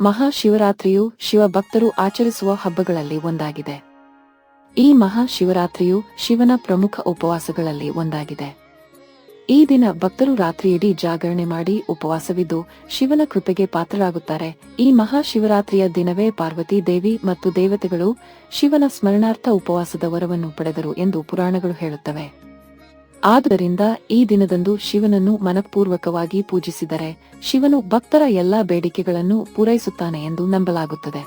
ಮಹಾಶಿವರಾತ್ರಿಯು ಶಿವಭಕ್ತರು ಆಚರಿಸುವ ಹಬ್ಬಗಳಲ್ಲಿ ಒಂದಾಗಿದೆ. ಈ ಮಹಾಶಿವರಾತ್ರಿಯು ಶಿವನ ಪ್ರಮುಖ ಉಪವಾಸಗಳಲ್ಲಿ ಒಂದಾಗಿದೆ. ಈ ದಿನ ಭಕ್ತರು ರಾತ್ರಿಯಿಡೀ ಜಾಗರಣೆ ಮಾಡಿ ಉಪವಾಸವಿದ್ದು ಶಿವನ ಕೃಪೆಗೆ ಪಾತ್ರರಾಗುತ್ತಾರೆ. ಈ ಮಹಾಶಿವರಾತ್ರಿಯ ದಿನವೇ ಪಾರ್ವತಿ ದೇವಿ ಮತ್ತು ದೇವತೆಗಳು ಶಿವನ ಸ್ಮರಣಾರ್ಥ ಉಪವಾಸದ ವರವನ್ನು ಪಡೆದರು ಎಂದು ಪುರಾಣಗಳು ಹೇಳುತ್ತವೆ. ಆದುದರಿಂದ ಈ ದಿನದಂದು ಶಿವನನ್ನು ಮನಪೂರ್ವಕವಾಗಿ ಪೂಜಿಸಿದರೆ ಶಿವನು ಭಕ್ತರ ಎಲ್ಲಾ ಬೇಡಿಕೆಗಳನ್ನು ಪೂರೈಸುತ್ತಾನೆ ಎಂದು ನಂಬಲಾಗುತ್ತದೆ.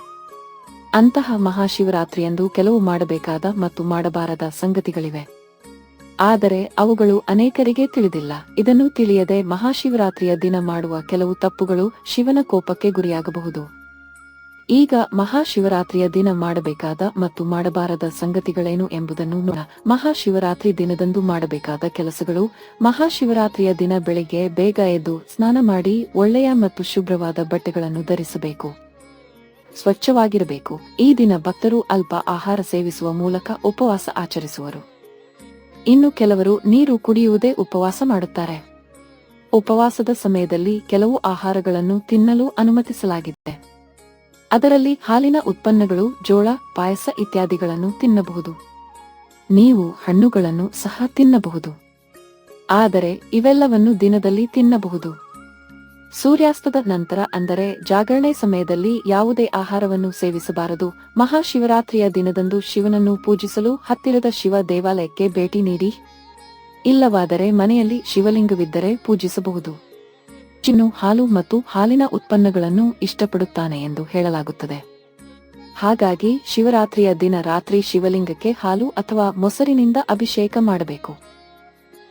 ಅಂತಹ ಮಹಾಶಿವರಾತ್ರಿಯಂದು ಕೆಲವು ಮಾಡಬೇಕಾದ ಮತ್ತು ಮಾಡಬಾರದ ಸಂಗತಿಗಳಿವೆ. ಆದರೆ ಅವುಗಳು ಅನೇಕರಿಗೆ ತಿಳಿದಿಲ್ಲ. ಇದನ್ನು ತಿಳಿಯದೆ ಮಹಾಶಿವರಾತ್ರಿಯ ದಿನ ಮಾಡುವ ಕೆಲವು ತಪ್ಪುಗಳು ಶಿವನ ಕೋಪಕ್ಕೆ ಗುರಿಯಾಗಬಹುದು. ಈಗ ಮಹಾಶಿವರಾತ್ರಿಯ ದಿನ ಮಾಡಬೇಕಾದ ಮತ್ತು ಮಾಡಬಾರದ ಸಂಗತಿಗಳೇನು ಎಂಬುದನ್ನು ನೋಡ ಮಹಾಶಿವರಾತ್ರಿ ದಿನದಂದು ಮಾಡಬೇಕಾದ ಕೆಲಸಗಳು. ಮಹಾಶಿವರಾತ್ರಿಯ ದಿನ ಬೆಳಿಗ್ಗೆ ಬೇಗ ಎದ್ದು ಸ್ನಾನ ಮಾಡಿ ಒಳ್ಳೆಯ ಮತ್ತು ಶುಭ್ರವಾದ ಬಟ್ಟೆಗಳನ್ನು ಧರಿಸಬೇಕು. ಸ್ವಚ್ಛವಾಗಿರಬೇಕು. ಈ ದಿನ ಭಕ್ತರು ಅಲ್ಪ ಆಹಾರ ಸೇವಿಸುವ ಮೂಲಕ ಉಪವಾಸ ಆಚರಿಸುವರು. ಇನ್ನು ಕೆಲವರು ನೀರು ಕುಡಿಯುವುದೇ ಉಪವಾಸ ಮಾಡುತ್ತಾರೆ. ಉಪವಾಸದ ಸಮಯದಲ್ಲಿ ಕೆಲವು ಆಹಾರಗಳನ್ನು ತಿನ್ನಲು ಅನುಮತಿಸಲಾಗಿದೆ. ಅದರಲ್ಲಿ ಹಾಲಿನ ಉತ್ಪನ್ನಗಳು, ಜೋಳ, ಪಾಯಸ ಇತ್ಯಾದಿಗಳನ್ನು ತಿನ್ನಬಹುದು. ನೀವು ಹಣ್ಣುಗಳನ್ನು ಸಹ ತಿನ್ನಬಹುದು. ಆದರೆ ಇವೆಲ್ಲವನ್ನು ದಿನದಲ್ಲಿ ತಿನ್ನಬಹುದು. ಸೂರ್ಯಾಸ್ತದ ನಂತರ ಅಂದರೆ ಜಾಗರಣೆ ಸಮಯದಲ್ಲಿ ಯಾವುದೇ ಆಹಾರವನ್ನು ಸೇವಿಸಬಾರದು. ಮಹಾಶಿವರಾತ್ರಿಯ ದಿನದಂದು ಶಿವನನ್ನು ಪೂಜಿಸಲು ಹತ್ತಿರದ ಶಿವ ದೇವಾಲಯಕ್ಕೆ ಭೇಟಿ ನೀಡಿ. ಇಲ್ಲವಾದರೆ ಮನೆಯಲ್ಲಿ ಶಿವಲಿಂಗವಿದ್ದರೆ ಪೂಜಿಸಬಹುದು. ಚಿನ್ನು ಹಾಲು ಮತ್ತು ಹಾಲಿನ ಉತ್ಪನ್ನಗಳನ್ನು ಇಷ್ಟಪಡುತ್ತಾನೆ ಎಂದು ಹೇಳಲಾಗುತ್ತದೆ. ಹಾಗಾಗಿ ಶಿವರಾತ್ರಿಯ ದಿನ ರಾತ್ರಿ ಶಿವಲಿಂಗಕ್ಕೆ ಹಾಲು ಅಥವಾ ಮೊಸರಿನಿಂದ ಅಭಿಷೇಕ ಮಾಡಬೇಕು.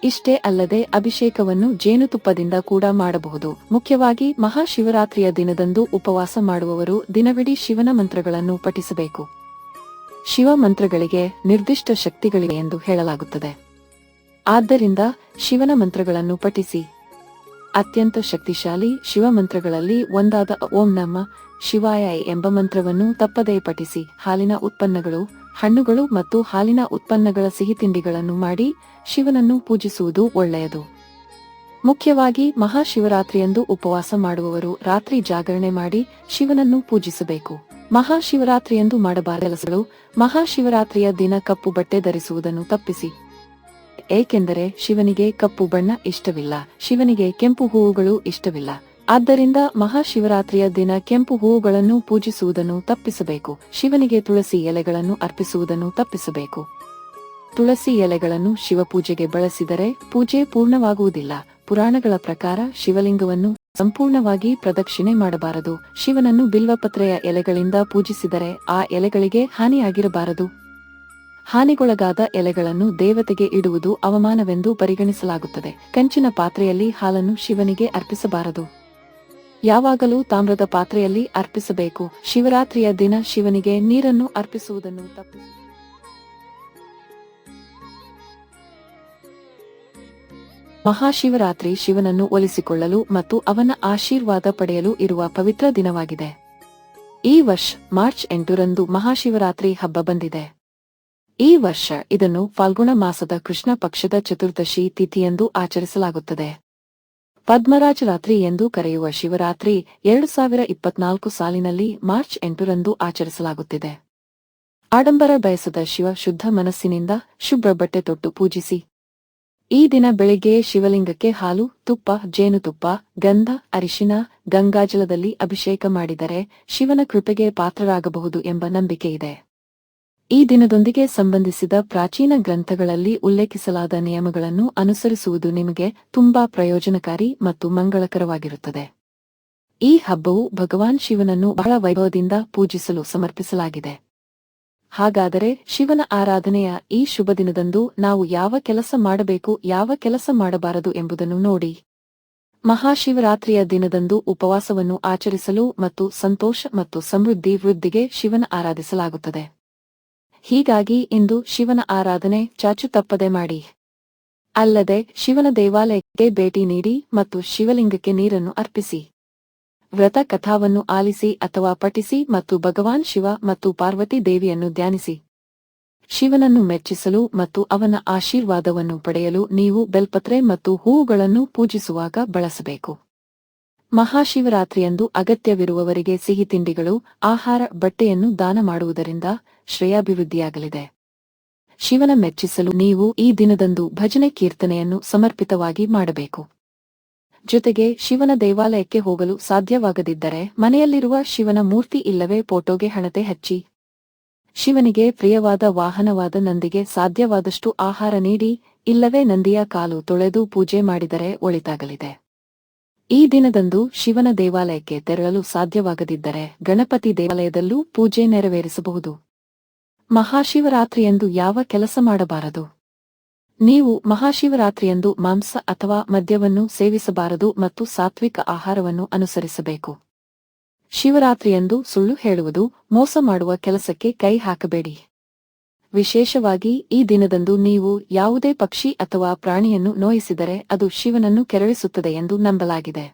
ಇಷ್ಟೇ ಅಲ್ಲದೆ ಅಭಿಷೇಕವನ್ನು ಜೇನುತುಪ್ಪದಿಂದ ಕೂಡ ಮಾಡಬಹುದು. ಮುಖ್ಯವಾಗಿ ಮಹಾಶಿವರಾತ್ರಿಯ ದಿನದಂದು ಉಪವಾಸ ಮಾಡುವವರು ದಿನವಿಡೀ ಶಿವನ ಮಂತ್ರಗಳನ್ನು ಪಠಿಸಬೇಕು. ಶಿವ ಮಂತ್ರಗಳಿಗೆ ನಿರ್ದಿಷ್ಟ ಶಕ್ತಿಗಳಿವೆ ಎಂದು ಹೇಳಲಾಗುತ್ತದೆ. ಆದ್ದರಿಂದ ಶಿವನ ಮಂತ್ರಗಳನ್ನು ಪಠಿಸಿ. ಅತ್ಯಂತ ಶಕ್ತಿಶಾಲಿ ಶಿವ ಮಂತ್ರಗಳಲ್ಲಿ ಒಂದಾದ ಓಂ ನಮ ಶಿವಾಯ ಎಂಬ ಮಂತ್ರವನ್ನು ತಪ್ಪದೇ ಪಠಿಸಿ ಹಾಲಿನ ಉತ್ಪನ್ನಗಳು, ಹಣ್ಣುಗಳು ಮತ್ತು ಹಾಲಿನ ಉತ್ಪನ್ನಗಳ ಸಿಹಿತಿಂಡಿಗಳನ್ನು ಮಾಡಿ ಶಿವನನ್ನು ಪೂಜಿಸುವುದು ಒಳ್ಳೆಯದು. ಮುಖ್ಯವಾಗಿ ಮಹಾಶಿವರಾತ್ರಿಯಂದು ಉಪವಾಸ ಮಾಡುವವರು ರಾತ್ರಿ ಜಾಗರಣೆ ಮಾಡಿ ಶಿವನನ್ನು ಪೂಜಿಸಬೇಕು. ಮಹಾಶಿವರಾತ್ರಿಯಂದು ಮಾಡಬಾರ ಕೆಲಸಗಳು ಮಹಾಶಿವರಾತ್ರಿಯ ದಿನ ಕಪ್ಪು ಬಟ್ಟೆ ಧರಿಸುವುದನ್ನು ತಪ್ಪಿಸಿ. ಏಕೆಂದರೆ ಶಿವನಿಗೆ ಕಪ್ಪು ಬಣ್ಣ ಇಷ್ಟವಿಲ್ಲ, ಶಿವನಿಗೆ ಕೆಂಪು ಹೂವುಗಳು ಇಷ್ಟವಿಲ್ಲ. ಆದ್ದರಿಂದ ಮಹಾಶಿವರಾತ್ರಿಯ ದಿನ ಕೆಂಪು ಹೂವುಗಳನ್ನು ಪೂಜಿಸುವುದನ್ನು ತಪ್ಪಿಸಬೇಕು, ಶಿವನಿಗೆ ತುಳಸಿ ಎಲೆಗಳನ್ನು ಅರ್ಪಿಸುವುದನ್ನು ತಪ್ಪಿಸಬೇಕು. ತುಳಸಿ ಎಲೆಗಳನ್ನು ಶಿವಪೂಜೆಗೆ ಬಳಸಿದರೆ ಪೂಜೆ ಪೂರ್ಣವಾಗುವುದಿಲ್ಲ. ಪುರಾಣಗಳ ಪ್ರಕಾರ ಶಿವಲಿಂಗವನ್ನು ಸಂಪೂರ್ಣವಾಗಿ ಪ್ರದಕ್ಷಿಣೆ ಮಾಡಬಾರದು. ಶಿವನನ್ನು ಬಿಲ್ವಪತ್ರೆಯ ಎಲೆಗಳಿಂದ ಪೂಜಿಸಿದರೆ ಆ ಎಲೆಗಳಿಗೆ ಹಾನಿಯಾಗಿರಬಾರದು. ಹಾನಿಗೊಳಗಾದ ಎಲೆಗಳನ್ನು ದೇವತೆಗೆ ಇಡುವುದು ಅವಮಾನವೆಂದು ಪರಿಗಣಿಸಲಾಗುತ್ತದೆ. ಕಂಚಿನ ಪಾತ್ರೆಯಲ್ಲಿ ಹಾಲನ್ನು ಶಿವನಿಗೆ ಅರ್ಪಿಸಬಾರದು. ಯಾವಾಗಲೂ ತಾಮ್ರದ ಪಾತ್ರೆಯಲ್ಲಿ ಅರ್ಪಿಸಬೇಕು. ಶಿವರಾತ್ರಿಯ ದಿನ ಶಿವನಿಗೆ ನೀರನ್ನು ಅರ್ಪಿಸುವುದನ್ನು ತಪ್ಪಿಸಿ ಮಹಾಶಿವರಾತ್ರಿ ಶಿವನನ್ನು ಒಲಿಸಿಕೊಳ್ಳಲು ಮತ್ತು ಅವನ ಆಶೀರ್ವಾದ ಪಡೆಯಲು ಇರುವ ಪವಿತ್ರ ದಿನವಾಗಿದೆ. ಈ ವರ್ಷ ಮಾರ್ಚ್ ಎಂಟರಂದು ಮಹಾಶಿವರಾತ್ರಿ ಹಬ್ಬ ಬಂದಿದೆ. ಈ ವರ್ಷ ಇದನ್ನು ಫಾಲ್ಗುಣ ಮಾಸದ ಕೃಷ್ಣ ಪಕ್ಷದ ಚತುರ್ದಶಿ ತಿಥಿಯೆಂದು ಆಚರಿಸಲಾಗುತ್ತದೆ. ಪದ್ಮರಾಜ ರಾತ್ರಿ ಎಂದು ಕರೆಯುವ ಶಿವರಾತ್ರಿ ಎರಡು ಸಾವಿರ ಇಪ್ಪತ್ನಾಲ್ಕು ಸಾಲಿನಲ್ಲಿ ಮಾರ್ಚ್ ಎಂಟರಂದು ಆಚರಿಸಲಾಗುತ್ತಿದೆ. ಆಡಂಬರ ಬಯಸದ ಶಿವ ಶುದ್ಧ ಮನಸ್ಸಿನಿಂದ ಶುಭ್ರ ಬಟ್ಟೆ ತೊಟ್ಟು ಪೂಜಿಸಿ. ಈ ದಿನ ಬೆಳಿಗ್ಗೆ ಶಿವಲಿಂಗಕ್ಕೆ ಹಾಲು, ತುಪ್ಪ, ಜೇನುತುಪ್ಪ, ಗಂಧ, ಅರಿಶಿನ, ಗಂಗಾಜಲದಲ್ಲಿ ಅಭಿಷೇಕ ಮಾಡಿದರೆ ಶಿವನ ಕೃಪೆಗೆ ಪಾತ್ರರಾಗಬಹುದು ಎಂಬ ನಂಬಿಕೆಯಿದೆ. ಈ ದಿನದೊಂದಿಗೆ ಸಂಬಂಧಿಸಿದ ಪ್ರಾಚೀನ ಗ್ರಂಥಗಳಲ್ಲಿ ಉಲ್ಲೇಖಿಸಲಾದ ನಿಯಮಗಳನ್ನು ಅನುಸರಿಸುವುದು ನಿಮಗೆ ತುಂಬಾ ಪ್ರಯೋಜನಕಾರಿ ಮತ್ತು ಮಂಗಳಕರವಾಗಿರುತ್ತದೆ. ಈ ಹಬ್ಬವು ಭಗವಾನ್ ಶಿವನನ್ನು ಬಹಳ ವೈಭವದಿಂದ ಪೂಜಿಸಲು ಸಮರ್ಪಿಸಲಾಗಿದೆ. ಹಾಗಾದರೆ ಶಿವನ ಆರಾಧನೆಯ ಈ ಶುಭ ದಿನದಂದು ನಾವು ಯಾವ ಕೆಲಸ ಮಾಡಬೇಕು, ಯಾವ ಕೆಲಸ ಮಾಡಬಾರದು ಎಂಬುದನ್ನು ನೋಡಿ. ಮಹಾಶಿವರಾತ್ರಿಯ ದಿನದಂದು ಉಪವಾಸವನ್ನು ಆಚರಿಸಲು ಮತ್ತು ಸಂತೋಷ ಮತ್ತು ಸಮೃದ್ಧಿ ವೃದ್ಧಿಗೆ ಶಿವನ ಆರಾಧಿಸಲಾಗುತ್ತದೆ. ಹೀಗಾಗಿ ಇಂದು ಶಿವನ ಆರಾಧನೆ ಚಾಚು ತಪ್ಪದೆ ಮಾಡಿ. ಅಲ್ಲದೆ ಶಿವನ ದೇವಾಲಯಕ್ಕೆ ಭೇಟಿ ನೀಡಿ ಮತ್ತು ಶಿವಲಿಂಗಕ್ಕೆ ನೀರನ್ನು ಅರ್ಪಿಸಿ. ವ್ರತ ಕಥಾವನ್ನು ಆಲಿಸಿ ಅಥವಾ ಪಠಿಸಿ ಮತ್ತು ಭಗವಾನ್ ಶಿವ ಮತ್ತು ಪಾರ್ವತಿ ದೇವಿಯನ್ನು ಧ್ಯಾನಿಸಿ. ಶಿವನನ್ನು ಮೆಚ್ಚಿಸಲು ಮತ್ತು ಅವನ ಆಶೀರ್ವಾದವನ್ನು ಪಡೆಯಲು ನೀವು ಬೆಲ್ಪತ್ರೆ ಮತ್ತು ಹೂವುಗಳನ್ನು ಪೂಜಿಸುವಾಗ ಬಳಸಬೇಕು. ಮಹಾಶಿವರಾತ್ರಿಯಂದು ಅಗತ್ಯವಿರುವವರಿಗೆ ಸಿಹಿ ತಿಂಡಿಗಳು, ಆಹಾರ, ಬಟ್ಟೆಯನ್ನು ದಾನ ಮಾಡುವುದರಿಂದ ಶ್ರೇಯಾಭಿವೃದ್ಧಿಯಾಗಲಿದೆ. ಶಿವನ ಮೆಚ್ಚಿಸಲು ನೀವು ಈ ದಿನದಂದು ಭಜನೆ ಕೀರ್ತನೆಯನ್ನು ಸಮರ್ಪಿತವಾಗಿ ಮಾಡಬೇಕು. ಜೊತೆಗೆ ಶಿವನ ದೇವಾಲಯಕ್ಕೆ ಹೋಗಲು ಸಾಧ್ಯವಾಗದಿದ್ದರೆ ಮನೆಯಲ್ಲಿರುವ ಶಿವನ ಮೂರ್ತಿ ಇಲ್ಲವೇ ಫೋಟೋಗೆ ಹಣತೆ ಹಚ್ಚಿ. ಶಿವನಿಗೆ ಪ್ರಿಯವಾದ ವಾಹನವಾದ ನಂದಿಗೆ ಸಾಧ್ಯವಾದಷ್ಟು ಆಹಾರ ನೀಡಿ, ಇಲ್ಲವೇ ನಂದಿಯ ಕಾಲು ತೊಳೆದು ಪೂಜೆ ಮಾಡಿದರೆ ಒಳಿತಾಗಲಿದೆ. ಈ ದಿನದಂದು ಶಿವನ ದೇವಾಲಯಕ್ಕೆ ತೆರಳಲು ಸಾಧ್ಯವಾಗದಿದ್ದರೆ ಗಣಪತಿ ದೇವಾಲಯದಲ್ಲೂ ಪೂಜೆ ನೆರವೇರಿಸಬಹುದು. ಮಹಾಶಿವರಾತ್ರಿಯಂದು ಯಾವ ಕೆಲಸ ಮಾಡಬಾರದು? ನೀವು ಮಹಾಶಿವರಾತ್ರಿಯಂದು ಮಾಂಸ ಅಥವಾ ಮದ್ಯವನ್ನು ಸೇವಿಸಬಾರದು ಮತ್ತು ಸಾತ್ವಿಕ ಆಹಾರವನ್ನು ಅನುಸರಿಸಬೇಕು. ಶಿವರಾತ್ರಿಯಂದು ಸುಳ್ಳು ಹೇಳುವುದು ಮೋಸ ಮಾಡುವ ಕೆಲಸಕ್ಕೆ ಕೈ ಹಾಕಬೇಡಿ. ವಿಶೇಷವಾಗಿ ಈ ದಿನದಂದು ನೀವು ಯಾವುದೇ ಪಕ್ಷಿ ಅಥವಾ ಪ್ರಾಣಿಯನ್ನು ನೋಯಿಸಿದರೆ ಅದು ಶಿವನನ್ನು ಕೆರಳಿಸುತ್ತದೆ ಎಂದು ನಂಬಲಾಗಿದೆ.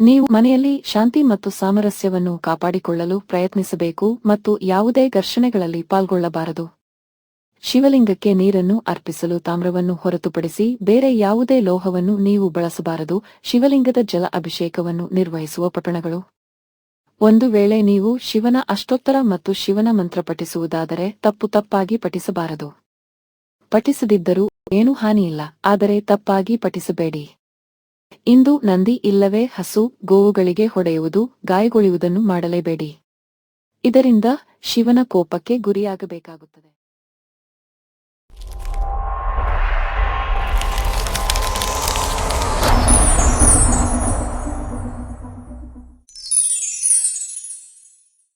ನೀವು ಮನೆಯಲ್ಲಿ ಶಾಂತಿ ಮತ್ತು ಸಾಮರಸ್ಯವನ್ನು ಕಾಪಾಡಿಕೊಳ್ಳಲು ಪ್ರಯತ್ನಿಸಬೇಕು ಮತ್ತು ಯಾವುದೇ ಘರ್ಷಣೆಗಳಲ್ಲಿ ಪಾಲ್ಗೊಳ್ಳಬಾರದು. ಶಿವಲಿಂಗಕ್ಕೆ ನೀರನ್ನು ಅರ್ಪಿಸಲು ತಾಮ್ರವನ್ನು ಹೊರತುಪಡಿಸಿ ಬೇರೆ ಯಾವುದೇ ಲೋಹವನ್ನು ನೀವು ಬಳಸಬಾರದು. ಶಿವಲಿಂಗದ ಜಲ ಅಭಿಷೇಕವನ್ನು ನಿರ್ವಹಿಸುವ ಪಟ್ಟಣಗಳು. ಒಂದು ವೇಳೆ ನೀವು ಶಿವನ ಅಷ್ಟೋತ್ತರ ಮತ್ತು ಶಿವನ ಮಂತ್ರ ಪಠಿಸುವುದಾದರೆ ತಪ್ಪು ತಪ್ಪಾಗಿ ಪಠಿಸಬಾರದು. ಪಠಿಸದಿದ್ದರೂ ಏನೂ ಹಾನಿಯಿಲ್ಲ, ಆದರೆ ತಪ್ಪಾಗಿ ಪಠಿಸಬೇಡಿ. ಇಂದು ನಂದಿ ಇಲ್ಲವೇ ಹಸು ಗೋವುಗಳಿಗೆ ಹೊಡೆಯುವುದು ಗಾಯಗೊಳ್ಳುವುದನ್ನು ಮಾಡಲೇಬೇಡಿ. ಇದರಿಂದ ಶಿವನ ಕೋಪಕ್ಕೆ ಗುರಿಯಾಗಬೇಕಾಗುತ್ತದೆ.